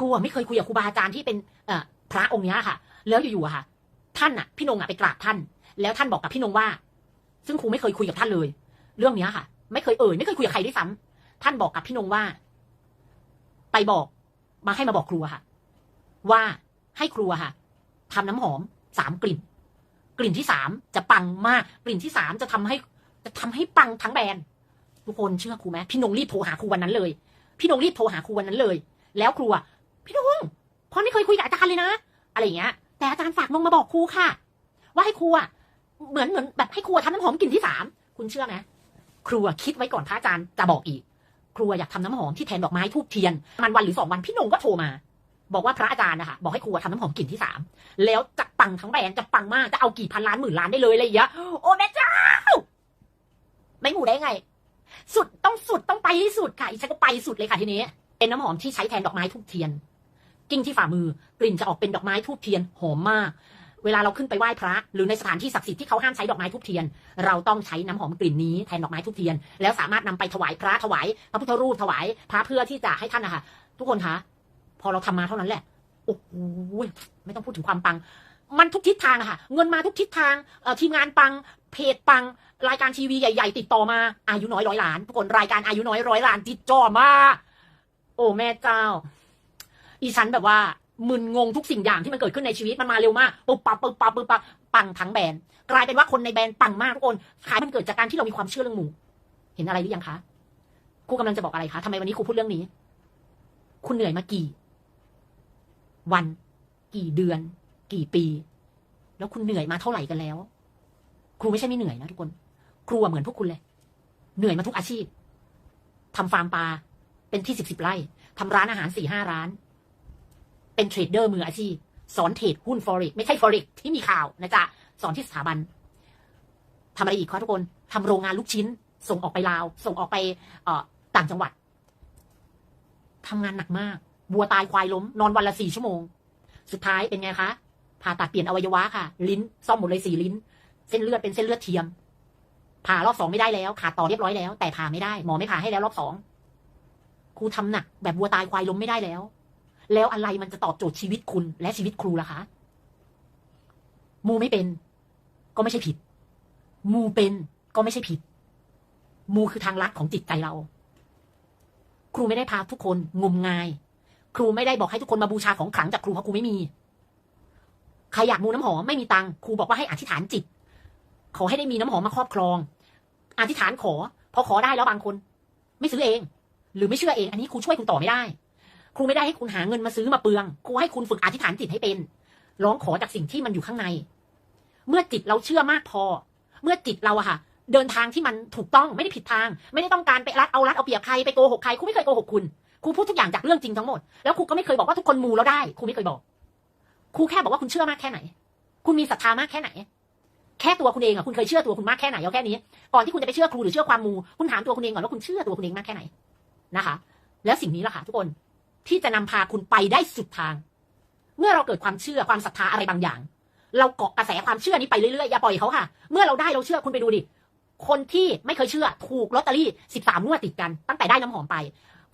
ครูไม่เคยคุยกับครูบาอาจารย์ที่เป็นเอพระองค์เนี้ยค่ะ แล้วอยู่ๆค่ะ ท่านอะ พี่นงอะไปกราบท่าน แล้วท่านบอกกับพี่นงว่า ซึ่งครูไม่เคยคุยกับท่านเลย เรื่องเนี้ยค่ะ ไม่เคยเอ่ยไม่เคยคุยกับใครด้วยซ้ำท่านบอกกับพี่นงว่า ไปบอก มาให้มาบอกครูค่ะ ว่าให้ครูค่ะทำน้ำหอมสามกลิ่น กลิ่นที่สามจะปังมาก กลิ่นที่สามจะทำให้ จะทำให้ปังทั้งแบรนด์ทุกคนเชื่อครูไหมพี่นงรีบโทรหาครูวันนั้นเลย พี่นงรีบโทรหาครูวันนั้นเลย แล้วครูอะ พี่นงพอไม่เคยคุยกับอาจารย์เลยนะ อะไรอย่างเงี้ย แต่อาจารย์ฝากนงมาบอกครูค่ะ ว่าให้ครูอะเหมือนเหมือนแบบให้ครูทำน้ำหอมกลิ่นที่สามคุณเชื่อไหมครูคิดไว้ก่อนพระอาจารย์จะบอกอีก ครูอะอยากทำน้ำหอมที่แทนดอกไม้ทูบเทียน มันวันหรือสองวันพี่นงก็โทรมา บอกว่าพระอาจารย์นะคะบอกให้ครูอะทำน้ำหอมกลิ่นที่สามแล้วจะปังทั้งแบรนด์จะปังมากจะเอากี่พันล้านหมื่นล้านได้เลยอะไรอย่างเงี้ยโอ้แม่เจ้าไม่หมูได้ไง สุดต้องสุดต้องไปให้สุดค่ะอีฉันก็ไปสุดเลยค่ะทีนี้เป็นน้ำหอมที่ใช้แทนดอกไม้ทูบเทียน กิ้งที่ฝ่ามือกลิ่นจะออกเป็นดอกไม้ทูบเทียนหอมมาก เวลาเราขึ้นไปไหว้พระ หรือในสถานที่ศักดิ์สิทธิ์ที่เขาห้ามใช้ดอกไม้ทูบเทียน เราต้องใช้น้ำหอมกลิ่นนี้แทนดอกไม้ทูบเทียน แล้วสามารถนำไปถวายพระถวายพระพุทธรูปถวายพระเพื่อที่จะให้ท่านนะคะทุกคนคะพอเราทำมาเท่านั้นแหละโอ้โหไม่ต้องพูดถึงความปัง มันทุกทิศทางอะค่ะ เงินมาทุกทิศทางทีมงานปังเพจปังรายการทีวีใหญ่ ๆ ติดต่อมาอายุน้อยร้อยล้านทุกคนรายการอายุน้อยร้อยล้านติดจ่อมา โอ้แม่เจ้า อีฉันแบบว่ามึนงงทุกสิ่งอย่างที่มันเกิดขึ้นในชีวิตมันมาเร็วมากปุ๊บปั๊บปุ๊บปั๊บปุ๊บปั๊บปังทั้งแบรนด์กลายเป็นว่าคนในแบรนด์ปังมากทุกคนขายมันเกิดจากการที่เรามีความเชื่อเรื่องหมูเห็นอะไรหรือยังคะครูกำลังจะบอกอะไรคะทำไมวันนี้ครูพูดเรื่องนี้ คุณเหนื่อยมากี่ วัน กี่เดือน กี่ปี แล้วคุณเหนื่อยมาเท่าไหร่กันแล้ว ครูไม่ใช่ไม่เหนื่อยนะทุกคน ครูเหมือนพวกคุณเลย เหนื่อยมาทุกอาชีพทำฟาร์มปลาเป็นที่สิบสิบไร่ทำร้านอาหารสี่ห้าร้าน เป็นเทรดเดอร์มืออาชีพ สอนเทรดหุ้นฟอเร็กไม่ใช่ฟอเร็กที่มีข่าวนะจ๊ะ สอนที่สถาบันทำอะไรอีกคะทุกคนทำโรงงานลูกชิ้น ส่งออกไปลาว ส่งออกไปเออต่างจังหวัดทำงานหนักมากวัวตายควายล้ม นอนวันละสี่ชั่วโมง สุดท้ายเป็นไงคะ ผ่าตัดเปลี่ยนอวัยวะค่ะ ลิ้น ซ่อมหมดเลยสี่ลิ้น เส้นเลือดเป็นเส้นเลือดเทียม ผ่ารอบสองไม่ได้แล้ว ขาดต่อเรียบร้อยแล้ว แต่ผ่าไม่ได้ หมอไม่ผ่าให้แล้วรอบสอง ครูทำหนัก แบบวัวตายควายล้มไม่ได้แล้ว แล้วอะไรมันจะตอบโจทย์ชีวิตคุณ และชีวิตครูล่ะคะ มูไม่เป็น ก็ไม่ใช่ผิด มูเป็นก็ไม่ใช่ผิด มูคือทางลัดของจิตใจเรา ครูไม่ได้พาทุกคนงมงาย ครูไม่ได้บอกให้ทุกคนมาบูชาของขลังจากครูเพราะครูไม่มี ใครอยากมูน้ำหอมไม่มีตังค์ครูบอกว่าให้อธิษฐานจิต ขอให้ได้มีน้ำหอมมาครอบครอง อธิษฐานขอ พอขอได้แล้วบางคน ไม่ซื้อเอง หรือไม่เชื่อเอง อันนี้ครูช่วยคุณต่อไม่ได้ ครูไม่ได้ให้คุณหาเงินมาซื้อมาเปลือง ครูให้คุณฝึกอธิษฐานจิตให้เป็น ร้องขอจากสิ่งที่มันอยู่ข้างใน เมื่อจิตเราเชื่อมากพอ เมื่อจิตเราอะค่ะ เดินทางที่มันถูกต้องไม่ได้ผิดทาง ไม่ได้ต้องการไปรัดเอารัดเอาเปรียบใครไปโกหกใครครูไม่เคยโกหกคุณครูพูดทุกอย่างจากเรื่องจริงทั้งหมดแล้วครูก็ไม่เคยบอกว่าทุกคนมูแล้วได้ครูไม่เคยบอกครูแค่บอกว่าคุณเชื่อมากแค่ไหน คุณมีศรัทธามากแค่ไหน แค่ตัวคุณเองอะคุณเคยเชื่อตัวคุณมากแค่ไหนเอาแค่นี้ก่อนที่คุณจะไปเชื่อครูหรือเชื่อความมู คุณถามตัวคุณเองก่อนว่าคุณเชื่อตัวคุณเองมากแค่ไหนนะคะ แล้วสิ่งนี้แหละค่ะทุกคน ที่จะนำพาคุณไปได้สุดทาง เมื่อเราเกิดความเชื่อความศรัทธาอะไรบางอย่าง เราเกาะกระแสความเชื่อนี้ไปเรื่อยๆอย่าปล่อยเขาค่ะ เมื่อเราได้เราเชื่อคุณไปดูดิคนที่ไม่เคยเชื่อถูกลอตเตอรี่สิบสามงวดติดกันตั้งแต่ได้น้ำหอมไป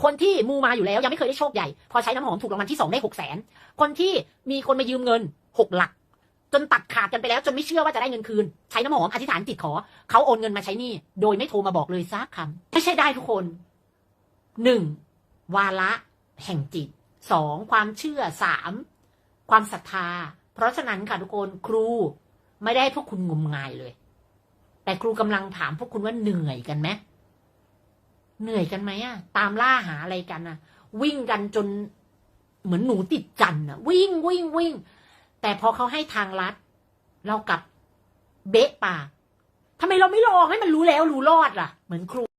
คนที่มูมาอยู่แล้วยังไม่เคยได้โชคใหญ่ พอใช้น้ำหอมถูกรางวัลที่สองได้หกแสนคนที่มีคนมายืมเงินหกหลัก จนตัดขาดกันไปแล้ว จนไม่เชื่อว่าจะได้เงินคืน ใช้น้ำหอมอธิษฐานจิตขอเขาโอนเงินมาใช้นี่โดยไม่โทรมาบอกเลยซักคำไม่ใช่ได้ทุกคนหนึ่งวาระ แห่งจิตสองความเชื่อสามความศรัทธา เพราะฉะนั้นค่ะทุกคนครูไม่ได้ให้พวกคุณงมงายเลย แต่ครูกำลังถามพวกคุณว่าเหนื่อยกันไหมเหนื่อยกันไหมอะตามล่าหาอะไรกันอะวิ่งกันจนเหมือนหนูติดจันอะวิ่งวิ่งวิ่ง แต่พอเขาให้ทางลัด เรากลับเบะปากทำไมเราไม่ลองให้มันรู้แล้วรู้รอดล่ะ เหมือนครู